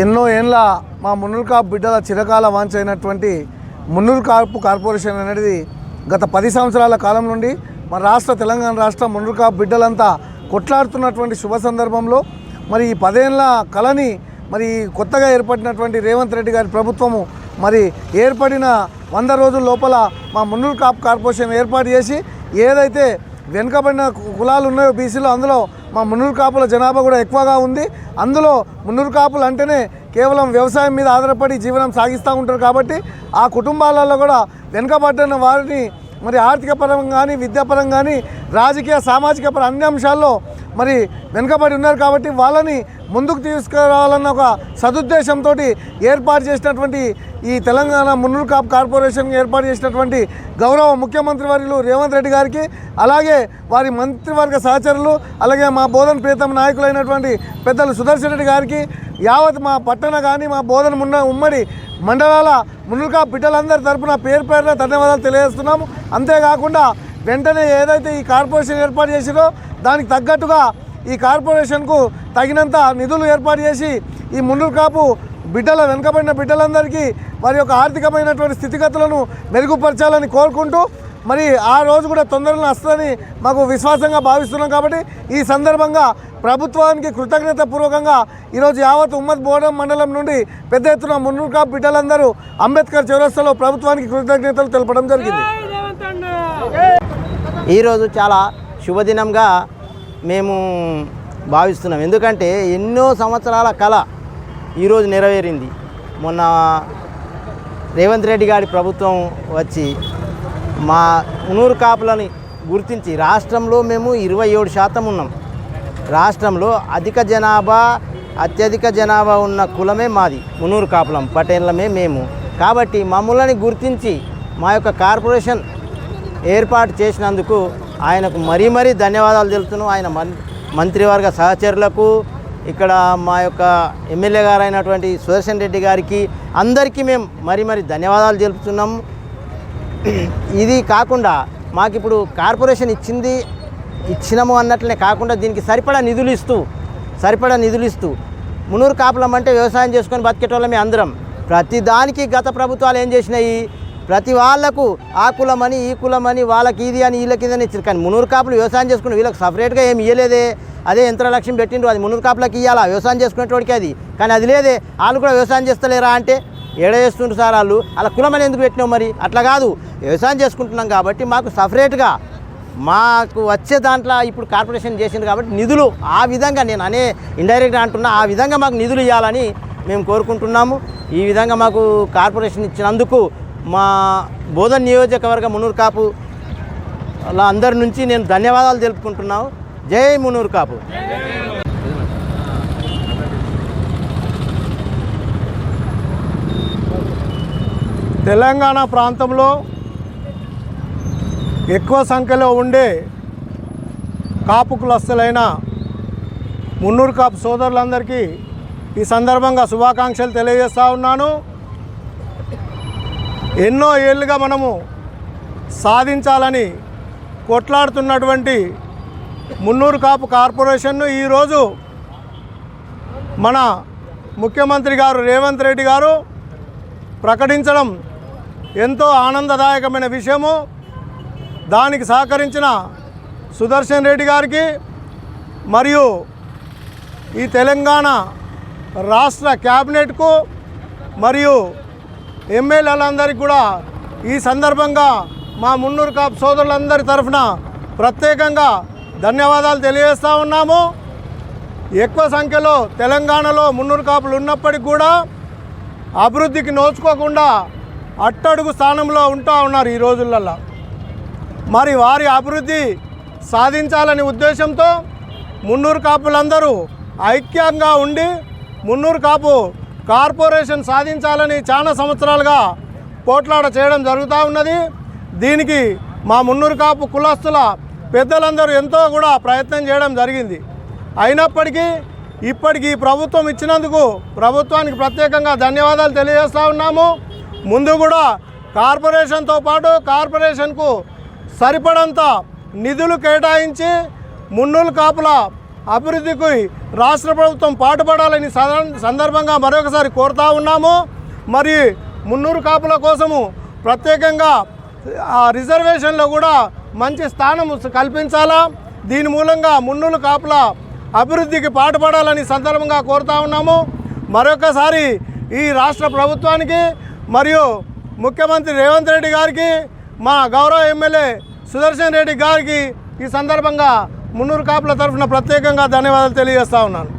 ఎన్నో ఏండ్ల మా మున్నూరు కాపు బిడ్డల చిరకాల వాంచ అయినటువంటి మున్నూరు కాపు కార్పొరేషన్ అనేది గత పది సంవత్సరాల కాలం నుండి మన రాష్ట్ర తెలంగాణ రాష్ట్ర మున్నూరు కాపు బిడ్డలంతా కొట్లాడుతున్నటువంటి శుభ సందర్భంలో మరి ఈ పదేళ్ళ కళని మరి కొత్తగా ఏర్పడినటువంటి రేవంత్ రెడ్డి గారి ప్రభుత్వము మరి ఏర్పడిన వంద రోజుల లోపల మా మున్నూరు కాపు కార్పొరేషన్ ఏర్పాటు చేసి ఏదైతే వెనుకబడిన కులాలు ఉన్నాయో బీసీలో అందులో మా మున్నూరు కాపుల జనాభా కూడా ఎక్కువగా ఉంది. అందులో మున్నూరు కాపులు అంటేనే కేవలం వ్యవసాయం మీద ఆధారపడి జీవనం సాగిస్తూ ఉంటారు కాబట్టి ఆ కుటుంబాలలో కూడా వెనుకబడిన వారిని మరి ఆర్థిక పరంగా కానీ విద్యాపరంగా కానీ రాజకీయ సామాజిక పర అన్ని అంశాల్లో మరి వెనుకబడి ఉన్నారు కాబట్టి వాళ్ళని ముందుకు తీసుకురావాలన్న ఒక సదుద్దేశంతో ఏర్పాటు చేసినటువంటి ఈ తెలంగాణ మున్నూరు కాప్ కార్పొరేషన్ ఏర్పాటు చేసినటువంటి గౌరవ ముఖ్యమంత్రి వర్యులు రేవంత్ రెడ్డి గారికి అలాగే వారి మంత్రివర్గ సహచరులు అలాగే మా బోధన ప్రీతం నాయకులైనటువంటి పెద్దలు సుదర్శన్ రెడ్డి గారికి యావత్ మా పట్టణ కానీ మా బోధన ఉన్న ఉమ్మడి మండలాల మునుగా బిడ్డలందరి తరపున పేరు పేరున ధన్యవాదాలు తెలియజేస్తున్నాము. అంతేకాకుండా వెంటనే ఏదైతే ఈ కార్పొరేషన్ ఏర్పాటు చేసిందో దానికి తగ్గట్టుగా ఈ కార్పొరేషన్కు తగినంత నిధులు ఏర్పాటు చేసి ఈ మున్నూరు కాపు బిడ్డల వెనుకబడిన బిడ్డలందరికీ వారి యొక్క ఆర్థికమైనటువంటి స్థితిగతులను మెరుగుపరచాలని కోరుకుంటూ మరి ఆ రోజు కూడా తొందరలో వస్తుందని మాకు విశ్వాసంగా భావిస్తున్నాం కాబట్టి ఈ సందర్భంగా ప్రభుత్వానికి కృతజ్ఞత పూర్వకంగా ఈరోజు యావత్ ఉమ్మద్ బోడం మండలం నుండి పెద్ద ఎత్తున మున్నూరు బిడ్డలందరూ అంబేద్కర్ చౌరస్తాలో ప్రభుత్వానికి కృతజ్ఞతలు తెలపడం జరిగింది. ఈరోజు చాలా శుభదినంగా మేము భావిస్తున్నాం. ఎందుకంటే ఎన్నో సంవత్సరాల కళ ఈరోజు నెరవేరింది. మొన్న రేవంత్ రెడ్డి గారి ప్రభుత్వం వచ్చి మా ఉనూరు కాపులని గుర్తించి రాష్ట్రంలో మేము ఇరవై ఏడు శాతం ఉన్నాం. రాష్ట్రంలో అధిక జనాభా అత్యధిక జనాభా ఉన్న కులమే మాది మునూరు కాపులం పటేళ్ళమే మేము. కాబట్టి మమ్మల్ని గుర్తించి మా యొక్క కార్పొరేషన్ ఏర్పాటు చేసినందుకు ఆయనకు మరీ మరీ ధన్యవాదాలు తెలుపుతున్నాం. ఆయన మం మంత్రివర్గ సహచరులకు ఇక్కడ మా యొక్క ఎమ్మెల్యే గారు అయినటువంటి సుదర్శన్ రెడ్డి గారికి అందరికీ మేము మరీ మరీ ధన్యవాదాలు తెలుపుతున్నాం. ఇది కాకుండా మాకు ఇప్పుడు కార్పొరేషన్ ఇచ్చింది ఇచ్చినాము అన్నట్లనే కాకుండా దీనికి సరిపడా నిధులు ఇస్తూ సరిపడా నిధులు ఇస్తూ మునూరు కాపులం అంటే వ్యవసాయం చేసుకొని బతికేటోళ్ళమే అందరం. ప్రతి దానికి గత ప్రభుత్వాలు ఏం చేసినాయి? ప్రతి వాళ్ళకు ఆ కులమని ఈ కులమని వాళ్ళకి ఇది అని వీళ్ళకి ఇది అని ఇచ్చారు. కానీ మునూరు కాపులు వ్యవసాయం చేసుకుని వీళ్ళకి సపరేట్గా ఏమి ఇవ్వలేదే అదే యంత్రలక్ష్యం పెట్టిండ్రు. అది మునూరు కాపులకి ఇవ్వాలా వ్యవసాయం చేసుకునేటోడికి అది. కానీ అది లేదే. వాళ్ళు కూడా వ్యవసాయం చేస్తలేరా అంటే ఏడ చేస్తుండ్రు సార్ వాళ్ళు? అలా కులమని ఎందుకు పెట్టినావు మరి? అట్లా కాదు. వ్యవసాయం చేసుకుంటున్నాం కాబట్టి మాకు సపరేట్గా మాకు వచ్చే దాంట్లో ఇప్పుడు కార్పొరేషన్ చేసింది కాబట్టి నిధులు ఆ విధంగా నేను అనే ఇండైరెక్ట్గా అంటున్నా ఆ విధంగా మాకు నిధులు ఇవ్వాలని మేము కోరుకుంటున్నాము. ఈ విధంగా మాకు కార్పొరేషన్ ఇచ్చినందుకు మా బోధన్ నియోజకవర్గ మునూరు కాపు అలా అందరి నుంచి నేను ధన్యవాదాలు తెలుపుకుంటున్నాను జై మునూరు కాపు. తెలంగాణ ప్రాంతంలో ఎక్కువ సంఖ్యలో ఉండే కాపు కులస్తులైన మున్నూరు కాపు సోదరులందరికీ ఈ సందర్భంగా శుభాకాంక్షలు తెలియజేస్తా ఉన్నాను. ఎన్నో ఏళ్ళుగా మనము సాధించాలని కొట్లాడుతున్నటువంటి మున్నూరు కాపు కార్పొరేషన్ను ఈరోజు మన ముఖ్యమంత్రి గారు రేవంత్ రెడ్డి గారు ప్రకటించడం ఎంతో ఆనందదాయకమైన విషయము. దానికి సహకరించిన సుదర్శన్ రెడ్డి గారికి మరియు ఈ తెలంగాణ రాష్ట్ర క్యాబినెట్కు మరియు ఎమ్మెల్యేలందరికీ కూడా ఈ సందర్భంగా మా మున్నూరు కాపు సోదరులందరి తరఫున ప్రత్యేకంగా ధన్యవాదాలు తెలియజేస్తూ ఉన్నాము. ఎక్కువ సంఖ్యలో తెలంగాణలో మున్నూరు కాపులు ఉన్నప్పటికీ కూడా అభివృద్ధికి నోచుకోకుండా అట్టడుగు స్థానంలో ఉంటా ఉన్నారు ఈ రోజులలో మరి వారి అభివృద్ధి సాధించాలనే ఉద్దేశంతో మున్నూరు కాపులందరూ ఐక్యంగా ఉండి మున్నూరు కాపు కార్పొరేషన్ సాధించాలని చాలా సంవత్సరాలుగా పోట్లాడ చేయడం జరుగుతూ ఉన్నది. దీనికి మా మున్నూరు కాపు కులస్తుల పెద్దలందరూ ఎంతో కూడా ప్రయత్నం చేయడం జరిగింది. అయినప్పటికీ ఇప్పటికీ ప్రభుత్వం ఇచ్చినందుకు ప్రభుత్వానికి ప్రత్యేకంగా ధన్యవాదాలు తెలియజేస్తూ ఉన్నాము. ముందు కూడా కార్పొరేషన్తో పాటు కార్పొరేషన్కు సరిపడంత నిధులు కేటాయించి మున్నూరు కాపుల అభివృద్ధికి రాష్ట్ర ప్రభుత్వం పాటుపడాలని సద- సందర్భంగా మరొకసారి కోరుతా ఉన్నాము. మరి మున్నూరు కాపుల కోసము ప్రత్యేకంగా ఆ రిజర్వేషన్లో కూడా మంచి స్థానం కల్పించాలా? దీని మూలంగా మున్నూరు కాపుల అభివృద్ధికి పాటుపడాలని సందర్భంగా కోరుతా ఉన్నాము. మరొకసారి ఈ రాష్ట్ర ప్రభుత్వానికి మరియు ముఖ్యమంత్రి రేవంత్ రెడ్డి గారికి మా గౌరవ ఎమ్మెల్యే సుదర్శన్ రెడ్డి గారికి ఈ సందర్భంగా మున్నూరు కాపుల తరఫున ప్రత్యేకంగా ధన్యవాదాలు తెలియజేస్తా ఉన్నాను.